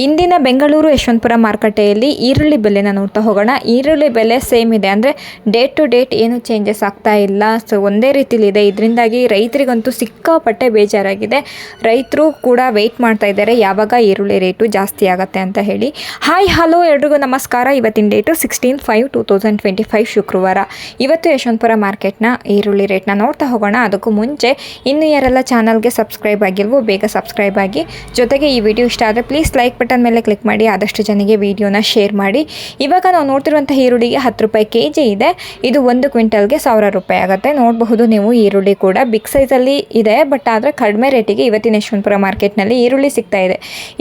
ಇಂದಿನ ಬೆಂಗಳೂರು ಯಶವಂತಪುರ ಮಾರುಕಟ್ಟೆಯಲ್ಲಿ ಈರುಳ್ಳಿ ಬೆಲೆನ ನೋಡ್ತಾ ಹೋಗೋಣ. ಈರುಳ್ಳಿ ಬೆಲೆ ಸೇಮ್ ಇದೆ. ಅಂದರೆ ಡೇಟ್ ಟು ಡೇಟ್ ಏನು ಚೇಂಜಸ್ ಆಗ್ತಾ ಇಲ್ಲ. ಸೊ ಒಂದೇ ರೀತಿಲಿದೆ ಇದರಿಂದಾಗಿ ರೈತರಿಗಂತೂ ಸಿಕ್ಕಾಪಟ್ಟೆ ಬೇಜಾರಾಗಿದೆ. ರೈತರು ಕೂಡ ವೆಯ್ಟ್ ಮಾಡ್ತಾ ಇದ್ದಾರೆ. ಯಾವಾಗ ಈರುಳ್ಳಿ ರೇಟು ಜಾಸ್ತಿ ಆಗುತ್ತೆ ಅಂತ ಹೇಳಿ. ಹಾಯ್ ಹಲೋ ಎಲ್ರಿಗೂ ನಮಸ್ಕಾರ. ಇವತ್ತಿನ date sixteen five two thousand twenty five ಶುಕ್ರವಾರ. ಇವತ್ತು ಯಶವಂತಪುರ ಮಾರ್ಕೆಟ್ನ ಈರುಳ್ಳಿ ರೇಟ್ನ ನೋಡ್ತಾ ಹೋಗೋಣ. ಅದಕ್ಕೂ ಮುಂಚೆ ಇನ್ನು ಯಾರೆಲ್ಲ ಚಾನಲ್ಗೆ ಸಬ್ಸ್ಕ್ರೈಬ್ ಆಗಿಲ್ವೋ ಬೇಗ ಸಬ್ಸ್ಕ್ರೈಬ್ ಆಗಿ. ಜೊತೆಗೆ ಈ ವಿಡಿಯೋ ಇಷ್ಟ ಆದರೆ ಪ್ಲೀಸ್ ಲೈಕ್ ಬಟನ್ ಮೇಲೆ ಕ್ಲಿಕ್ ಮಾಡಿ ಆದಷ್ಟು ಜನರಿಗೆ ವಿಡಿಯೋನ ಶೇರ್ ಮಾಡಿ. ಇವಾಗ ನಾವು ನೋಡ್ತಿರುವಂಥ ಈರುಳ್ಳಿಗೆ ಹತ್ತು ರೂಪಾಯಿ ಕೆ ಜಿ ಇದೆ. ಇದು ಒಂದು ಕ್ವಿಂಟಲ್ಗೆ ಸಾವಿರ ರೂಪಾಯಿ ಆಗುತ್ತೆ. ನೋಡಬಹುದು ನೀವು ಈರುಳ್ಳಿ ಕೂಡ ಬಿಗ್ ಸೈಜಲ್ಲಿ ಇದೆ ಬಟ್ ಆದರೆ ಕಡಿಮೆ ರೇಟಿಗೆ ಇವತ್ತಿನ ಯಶವಂತಪುರ ಮಾರ್ಕೆಟ್ನಲ್ಲಿ ಈರುಳ್ಳಿ ಸಿಗ್ತಾ ಇದೆ.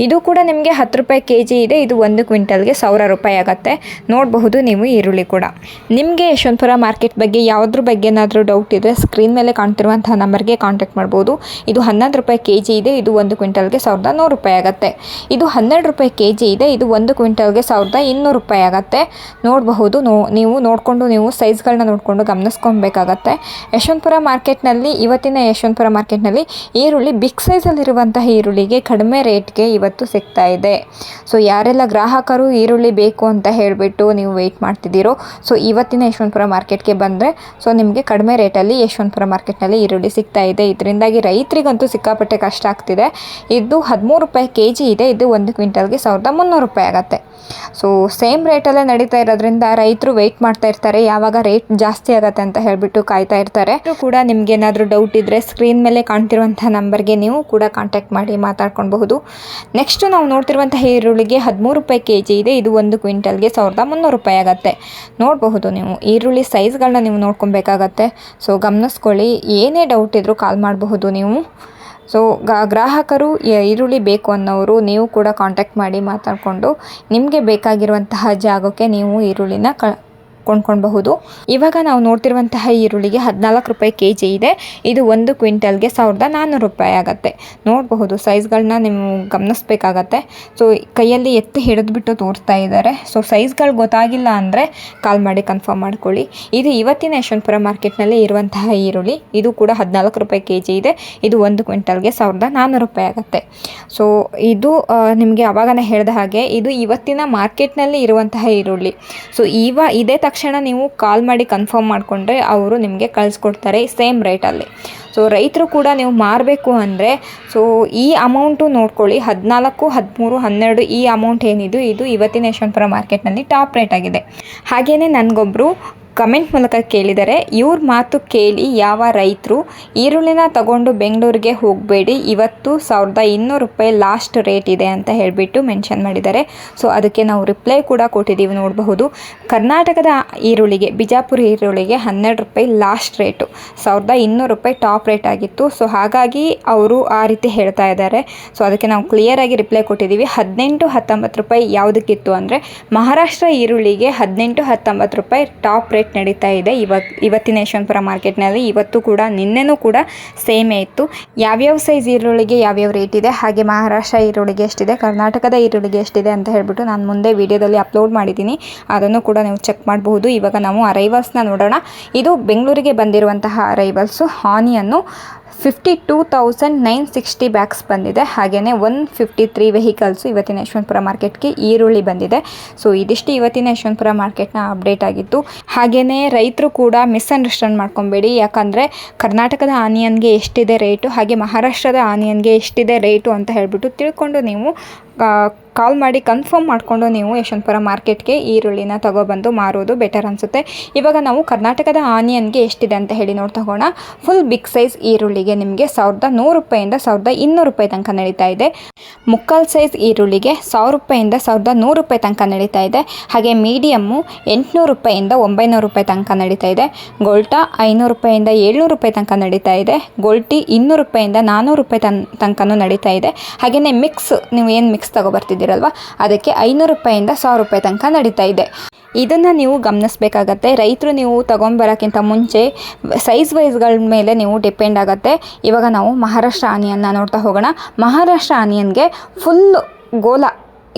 ಇದು ಕೂಡ ನಿಮಗೆ ಹತ್ತು ರೂಪಾಯಿ ಕೆ ಜಿ ಇದೆ. ಇದು ಒಂದು ಕ್ವಿಂಟಲ್ಗೆ ಸಾವಿರ ರೂಪಾಯಿ ಆಗುತ್ತೆ. ನೋಡಬಹುದು ನೀವು ಈರುಳ್ಳಿ ಕೂಡ. ನಿಮಗೆ ಯಶವಂತಪುರ ಮಾರ್ಕೆಟ್ ಬಗ್ಗೆ ಯಾವುದ್ರ ಬಗ್ಗೆ ಏನಾದರೂ ಡೌಟ್ ಇದ್ದರೆ ಸ್ಕ್ರೀನ್ ಮೇಲೆ ಕಾಣ್ತಿರುವಂತಹ ನಂಬರ್ಗೆ ಕಾಂಟ್ಯಾಕ್ಟ್ ಮಾಡ್ಬೋದು. ಇದು ಹನ್ನೊಂದು ರೂಪಾಯಿ ಕೆ ಜಿ ಇದೆ. ಇದು ಒಂದು ಕ್ವಿಂಟಲ್ಗೆ ಸಾವಿರದ ನೂರು ರೂಪಾಯಿ ಆಗುತ್ತೆ. ಇದು ಹನ್ನೆರಡು ರೂಪಾಯಿ ಕೆ ಜಿ ಇದೆ. ಇದು ಒಂದು ಕ್ವಿಂಟಲ್ಗೆ ಸಾವಿರದ ಇನ್ನೂರು ರೂಪಾಯಿ ಆಗುತ್ತೆ. ನೋಡಬಹುದು, ನೋ, ನೀವು ನೋಡಿಕೊಂಡು, ನೀವು ಸೈಜ್ಗಳನ್ನ ನೋಡಿಕೊಂಡು ಗಮನಿಸ್ಕೊಬೇಕಾಗತ್ತೆ. ಯಶವಂತಪುರ ಮಾರ್ಕೆಟ್ನಲ್ಲಿ, ಇವತ್ತಿನ ಯಶವಂತಪುರ ಮಾರ್ಕೆಟ್ನಲ್ಲಿ ಈರುಳ್ಳಿ ಬಿಗ್ ಸೈಜಲ್ಲಿರುವಂತಹ ಈರುಳ್ಳಿಗೆ ಕಡಿಮೆ ರೇಟ್ಗೆ ಇವತ್ತು ಸಿಗ್ತಾ ಇದೆ. ಸೊ, ಯಾರೆಲ್ಲ ಗ್ರಾಹಕರು ಈರುಳ್ಳಿ ಬೇಕು ಅಂತ ಹೇಳಿಬಿಟ್ಟು ನೀವು ವೆಯ್ಟ್ ಮಾಡ್ತಿದ್ದೀರೋ, ಸೊ, ಇವತ್ತಿನ ಯಶವಂತಪುರ ಮಾರ್ಕೆಟ್ಗೆ ಬಂದರೆ, ಸೊ, ನಿಮಗೆ ಕಡಿಮೆ ರೇಟಲ್ಲಿ ಯಶವಂತಪುರ ಮಾರ್ಕೆಟ್ನಲ್ಲಿ ಈರುಳ್ಳಿ ಸಿಗ್ತಾ ಇದೆ. ಇದರಿಂದಾಗಿ ರೈತರಿಗಂತೂ ಸಿಕ್ಕಾಪಟ್ಟೆ ಕಷ್ಟ ಆಗ್ತಿದೆ. ಇದು ಹದಿಮೂರು ರೂಪಾಯಿ ಕೆ ಜಿ ಇದೆ. ಇದು ಒಂದು ಕ್ವಿಂಟಲ್ಗೆ ಸಾವಿರದ ಮುನ್ನೂರು ರೂಪಾಯಿ ಆಗುತ್ತೆ. ಸೊ ಸೇಮ್ ರೇಟಲ್ಲೇ ನಡೀತಾ ಇರೋದ್ರಿಂದ ರೈತರು ವೆಯ್ಟ್ ಮಾಡ್ತಾ ಇರ್ತಾರೆ. ಯಾವಾಗ ರೇಟ್ ಜಾಸ್ತಿ ಆಗುತ್ತೆ ಅಂತ ಹೇಳಿಬಿಟ್ಟು ಕಾಯ್ತಾ ಇರ್ತಾರೆ. ಕೂಡ ನಿಮ್ಗೆ ಏನಾದರೂ ಡೌಟ್ ಇದ್ದರೆ ಸ್ಕ್ರೀನ್ ಮೇಲೆ ಕಾಣ್ತಿರುವಂಥ ನಂಬರ್ಗೆ ನೀವು ಕೂಡ ಕಾಂಟ್ಯಾಕ್ಟ್ ಮಾಡಿ ಮಾತಾಡ್ಕೊಬಹುದು ನೆಕ್ಸ್ಟ್ ನಾವು ನೋಡ್ತಿರುವಂತಹ ಈರುಳ್ಳಿಗೆ ಹದಿಮೂರು ರೂಪಾಯಿ ಕೆ ಜಿ ಇದೆ. ಇದು ಒಂದು ಕ್ವಿಂಟಲ್ಗೆ ಸಾವಿರದ ಮುನ್ನೂರು ರೂಪಾಯಿ ಆಗುತ್ತೆ. ನೋಡಬಹುದು ನೀವು, ಈರುಳ್ಳಿ ಸೈಜ್ಗಳನ್ನ ನೀವು ನೋಡ್ಕೊಬೇಕಾಗತ್ತೆ ಸೊ ಗಮನಿಸ್ಕೊಳ್ಳಿ, ಏನೇ ಡೌಟ್ ಇದ್ದರೂ ಕಾಲ್ ಮಾಡಬಹುದು ನೀವು. ಸೊ ಗ್ರಾಹಕರು ಈರುಳ್ಳಿ ಬೇಕು ಅನ್ನೋರು ನೀವು ಕೂಡ ಕಾಂಟ್ಯಾಕ್ಟ್ ಮಾಡಿ ಮಾತಾಡಿಕೊಂಡು ನಿಮಗೆ ಬೇಕಾಗಿರುವಂತಹ ಜಾಗಕ್ಕೆ ನೀವು ಈರುಳ್ಳಿನ ಕ ಕೊಂಡ್ಕೊಳ್ಬಹುದು. ಇವಾಗ ನಾವು ನೋಡ್ತಿರುವಂತಹ ಈರುಳ್ಳಿಗೆ ಹದಿನಾಲ್ಕು ರೂಪಾಯಿ ಕೆ ಜಿ ಇದೆ. ಇದು ಒಂದು ಕ್ವಿಂಟಲ್ಗೆ ಸಾವಿರದ ನಾನ್ನೂರು ರೂಪಾಯಿ ಆಗುತ್ತೆ. ನೋಡಬಹುದು ಸೈಜ್ಗಳನ್ನ ನೀವು ಗಮನಿಸ್ಬೇಕಾಗತ್ತೆ. ಸೊ ಕೈಯಲ್ಲಿ ಎತ್ತಿ ಹಿಡಿದ್ಬಿಟ್ಟು ತೋರಿಸ್ತಾ ಇದ್ದಾರೆ. ಸೊ ಸೈಜ್ಗಳು ಗೊತ್ತಾಗಿಲ್ಲ ಅಂದರೆ ಕಾಲ್ ಮಾಡಿ ಕನ್ಫರ್ಮ್ ಮಾಡ್ಕೊಳ್ಳಿ. ಇದು ಇವತ್ತಿನ ಯಶವಂತಪುರ ಮಾರ್ಕೆಟ್ನಲ್ಲಿ ಇರುವಂತಹ ಈರುಳ್ಳಿ. ಇದು ಕೂಡ ಹದಿನಾಲ್ಕು ರೂಪಾಯಿ ಕೆ ಜಿ ಇದೆ. ಇದು ಒಂದು ಕ್ವಿಂಟಲ್ಗೆ ಸಾವಿರದ ನಾನ್ನೂರು ರೂಪಾಯಿ ಆಗುತ್ತೆ. ಸೊ ಇದು ನಿಮಗೆ ಅವಾಗನೇ ಹೇಳಿದ ಹಾಗೆ ಇದು ಇವತ್ತಿನ ಮಾರ್ಕೆಟ್ನಲ್ಲಿ ಇರುವಂತಹ ಈರುಳ್ಳಿ. ಸೊ ಇವ ಇದೇ ತಕ್ಷಣ ನೀವು ಕಾಲ್ ಮಾಡಿ ಕನ್ಫರ್ಮ್ ಮಾಡಿಕೊಂಡ್ರೆ ಅವರು ನಿಮಗೆ ಕಳಿಸ್ಕೊಡ್ತಾರೆ ಸೇಮ್ ರೇಟಲ್ಲಿ ಸೊ ರೈತರು ಕೂಡ ನೀವು ಮಾರಬೇಕು ಅಂದರೆ ಸೊ ಈ ಅಮೌಂಟು ನೋಡ್ಕೊಳ್ಳಿ. ಹದಿನಾಲ್ಕು, ಹದಿಮೂರು, ಹನ್ನೆರಡು ಈ ಅಮೌಂಟ್ ಏನಿದು, ಇದು ಇವತ್ತಿನ ಯಶವಂತಪುರ ಮಾರ್ಕೆಟ್ನಲ್ಲಿ ಟಾಪ್ ರೇಟ್ ಆಗಿದೆ. ಹಾಗೆಯೇ ನನಗೊಬ್ಬರು ಕಮೆಂಟ್ ಮೂಲಕ ಕೇಳಿದರೆ, ಇವ್ರ ಮಾತು ಕೇಳಿ ಯಾವ ರೈತರು ಈರುಳ್ಳಿನ ತಗೊಂಡು ಬೆಂಗಳೂರಿಗೆ ಹೋಗಬೇಡಿ, ಇವತ್ತು ಸಾವಿರದ ಇನ್ನೂರು ರೂಪಾಯಿ ಲಾಸ್ಟ್ ರೇಟ್ ಇದೆ ಅಂತ ಹೇಳಿಬಿಟ್ಟು ಮೆನ್ಷನ್ ಮಾಡಿದ್ದಾರೆ. ಸೊ, ಅದಕ್ಕೆ ನಾವು ರಿಪ್ಲೈ ಕೂಡ ಕೊಟ್ಟಿದ್ದೀವಿ ನೋಡಬಹುದು. ಕರ್ನಾಟಕದ ಈರುಳ್ಳಿಗೆ, ಬಿಜಾಪುರ ಈರುಳ್ಳಿಗೆ ಹನ್ನೆರಡು ರೂಪಾಯಿ ಲಾಸ್ಟ್ ರೇಟು. ಸಾವಿರದ ಇನ್ನೂರು ರೂಪಾಯಿ ಟಾಪ್ ರೇಟ್ ಆಗಿತ್ತು. ಸೊ, ಹಾಗಾಗಿ ಅವರು ಆ ರೀತಿ ಹೇಳ್ತಾ ಇದ್ದಾರೆ. ಸೊ, ಅದಕ್ಕೆ ನಾವು ಕ್ಲಿಯರಾಗಿ ರಿಪ್ಲೈ ಕೊಟ್ಟಿದ್ದೀವಿ. ಹದಿನೆಂಟು ಹತ್ತೊಂಬತ್ತು ರೂಪಾಯಿ ಯಾವುದಕ್ಕಿತ್ತು ಅಂದರೆ, ಮಹಾರಾಷ್ಟ್ರ ಈರುಳ್ಳಿಗೆ ಹದಿನೆಂಟು ಹತ್ತೊಂಬತ್ತು ರೂಪಾಯಿ ಟಾಪ್ ರೇಟ್ ನಡೀತಾ ಇದೆ. ಇವತ್ತು ಇವತ್ತಿನ ಯಶವಂತಪುರ ಮಾರ್ಕೆಟ್ನಲ್ಲಿ ಇವತ್ತು ಕೂಡ, ನಿನ್ನೆನೂ ಕೂಡ ಸೇಮೇ ಇತ್ತು. ಯಾವ್ಯಾವ ಸೈಜ್ ಈರುಳ್ಳಿಗೆ ಯಾವ್ಯಾವ ರೇಟ್ ಇದೆ? ಹಾಗೆ ಮಹಾರಾಷ್ಟ್ರ ಈರುಳ್ಳಿಗೆ ಎಷ್ಟಿದೆ? ಕರ್ನಾಟಕದ ಈರುಳ್ಳಿಗೆ ಎಷ್ಟಿದೆ ಅಂತ ಹೇಳಿಬಿಟ್ಟು ನಾನು ಮುಂದೆ ವಿಡಿಯೋದಲ್ಲಿ ಅಪ್ಲೋಡ್ ಮಾಡಿದ್ದೀನಿ. ಅದನ್ನು ಕೂಡ ನೀವು ಚೆಕ್ ಮಾಡಬಹುದು. ಇವಾಗ ನಾವು ಅರೈವಲ್ಸ್ನ ನೋಡೋಣ. ಇದು ಬೆಂಗಳೂರಿಗೆ ಬಂದಿರುವಂತಹ ಅರೈವಲ್ಸು ಹಾನಿಯನ್ನು fifty two thousand nine sixty bags ಬಂದಿದೆ. ಹಾಗೆಯೇ ಒನ್ ಫಿಫ್ಟಿ ತ್ರೀ ವೆಹಿಕಲ್ಸು ಇವತ್ತಿನ ಯಶವಂತಪುರ ಮಾರ್ಕೆಟ್ಗೆ ಈರುಳ್ಳಿ ಬಂದಿದೆ. ಸೊ ಇದಿಷ್ಟು ಇವತ್ತಿನ ಯಶವಂತಪುರ ಮಾರ್ಕೆಟ್ನ ಅಪ್ಡೇಟ್ ಆಗಿತ್ತು. ಹಾಗೆಯೇ ರೈತರು ಕೂಡ ಮಿಸ್ಅಂಡರ್ಸ್ಟ್ಯಾಂಡ್ ಮಾಡ್ಕೊಬೇಡಿ. ಯಾಕಂದರೆ ಕರ್ನಾಟಕದ ಆನಿಯನ್ಗೆ ಎಷ್ಟಿದೆ ರೇಟು ಹಾಗೆ ಮಹಾರಾಷ್ಟ್ರದ ಆನಿಯನ್ಗೆ ಎಷ್ಟಿದೆ ರೇಟು ಅಂತ ಹೇಳಿಬಿಟ್ಟು ತಿಳ್ಕೊಂಡು ನೀವು ಕಾಲ್ ಮಾಡಿ ಕನ್ಫರ್ಮ್ ಮಾಡಿಕೊಂಡು ನೀವು ಯಶವಂತಪುರ ಮಾರ್ಕೆಟ್ಗೆ ಈರುಳ್ಳಿನ ತಗೊಬಂದು ಮಾರೋದು ಬೆಟರ್ ಅನಿಸುತ್ತೆ. ಇವಾಗ ನಾವು ಕರ್ನಾಟಕದ ಆನಿಯನ್ಗೆ ಎಷ್ಟಿದೆ ಅಂತ ಹೇಳಿ ನೋಡಿ ತಗೋಣ. ಫುಲ್ ಬಿಗ್ ಸೈಜ್ ಈರುಳ್ಳಿಗೆ ನಿಮಗೆ ಸಾವಿರದ ನೂರು ರೂಪಾಯಿಂದ ಸಾವಿರದ ಇನ್ನೂರು ರೂಪಾಯಿ ತನಕ ನಡೀತಾ ಇದೆ. ಮುಕ್ಕಾಲು ಸೈಜ್ ಈರುಳ್ಳಿಗೆ ಸಾವಿರ ರೂಪಾಯಿಂದ ಸಾವಿರದ ನೂರು ರೂಪಾಯಿ ತನಕ ನಡೀತಾ ಇದೆ. ಹಾಗೆ ಮೀಡಿಯಮ್ಮು ಎಂಟುನೂರು ರೂಪಾಯಿಂದ ಒಂಬೈನೂರು ರೂಪಾಯಿ ತನಕ ನಡೀತಾ ಇದೆ. ಗೋಲ್ಟಾ ಐನೂರು ರೂಪಾಯಿಂದ ಏಳ್ನೂರು ರೂಪಾಯಿ ತನಕ ನಡೀತಾ ಇದೆ. ಗೋಲ್ಟಿ ಇನ್ನೂರು ರೂಪಾಯಿಂದ ನಾನ್ನೂರು ರೂಪಾಯಿ ತನ್, ತನಕನೂ ನಡೀತಾ ಇದೆ. ಹಾಗೆಯೇ ಮಿಕ್ಸ್ ನೀವು ಏನು ಮಿಕ್ಸ್ ತಗೊಬರ್ತಿದ್ದೀರಲ್ವ? ಅದಕ್ಕೆ ಐನೂರು ರೂಪಾಯಿಂದ ಸಾವಿರ ರೂಪಾಯಿ ತನಕ ನಡೀತಾ ಇದೆ. ಇದನ್ನು ನೀವು ಗಮನಿಸಬೇಕಾಗತ್ತೆ. ರೈತರು ನೀವು ತೊಗೊಂಬರೋಕ್ಕಿಂತ ಮುಂಚೆ ಸೈಜ್ ವೈಸ್ಗಳ ಮೇಲೆ ನೀವು ಡಿಪೆಂಡ್ ಆಗುತ್ತೆ. ಇವಾಗ ನಾವು ಮಹಾರಾಷ್ಟ್ರ ಆನಿಯನ್ನ ನೋಡ್ತಾ ಹೋಗೋಣ. ಮಹಾರಾಷ್ಟ್ರ ಆನಿಯನ್ಗೆ ಫುಲ್ ಗೋಲ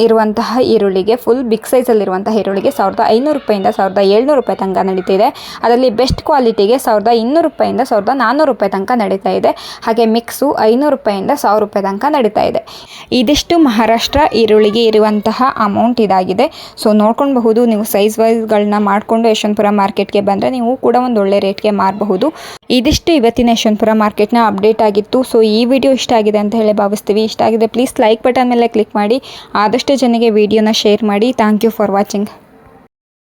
ಇರುವಂತಹ ಈರುಳ್ಳಿಗೆ ಫುಲ್ ಬಿಗ್ ಸೈಜಲ್ಲಿರುವಂತಹ ಈರುಳ್ಳಿಗೆ ಸಾವಿರದ ಐನೂರು ರೂಪಾಯಿಂದ ಸಾವಿರದ ಏಳ್ನೂರು ರೂಪಾಯಿ ತನಕ ನಡೀತಿದೆ. ಅದರಲ್ಲಿ ಬೆಸ್ಟ್ ಕ್ವಾಲಿಟಿಗೆ ಸಾವಿರದ ಇನ್ನೂರು ರೂಪಾಯಿಂದ ಸಾವಿರದ ನಾನ್ನೂರು ರೂಪಾಯಿ ತನಕ ನಡೀತಾ ಇದೆ. ಹಾಗೆ ಮಿಕ್ಸು ಐನೂರು ರೂಪಾಯಿಂದ ಸಾವಿರ ರೂಪಾಯಿ ತನಕ ನಡೀತಾ ಇದೆ. ಇದಿಷ್ಟು ಮಹಾರಾಷ್ಟ್ರ ಈರುಳ್ಳಿಗೆ ಇರುವಂತಹ ಅಮೌಂಟ್ ಇದಾಗಿದೆ. ಸೊ ನೋಡ್ಕೊಳ್ಬಹುದು. ನೀವು ಸೈಜ್ ವೈಸ್ಗಳನ್ನ ಮಾಡಿಕೊಂಡು ಯಶವಂತಪುರ ಮಾರ್ಕೆಟ್ಗೆ ಬಂದರೆ ನೀವು ಕೂಡ ಒಂದು ಒಳ್ಳೆ ರೇಟ್ಗೆ ಮಾರಬಹುದು. ಇದಿಷ್ಟು ಇವತ್ತಿನ ಯಶವಂತಪುರ ಮಾರ್ಕೆಟ್ನ ಅಪ್ಡೇಟ್ ಆಗಿತ್ತು. ಸೊ ಈ ವಿಡಿಯೋ ಇಷ್ಟ ಆಗಿದೆ ಅಂತ ಹೇಳಿ ಭಾವಿಸ್ತೀವಿ. ಇಷ್ಟ ಆಗಿದೆ ಪ್ಲೀಸ್ ಲೈಕ್ ಬಟನ್ ಮೇಲೆ ಕ್ಲಿಕ್ ಮಾಡಿ. ಆದಷ್ಟು ಜನಕ್ಕೆ ವಿಡಿಯೋನ ಶೇರ್ ಮಾಡಿ. Thank you for watching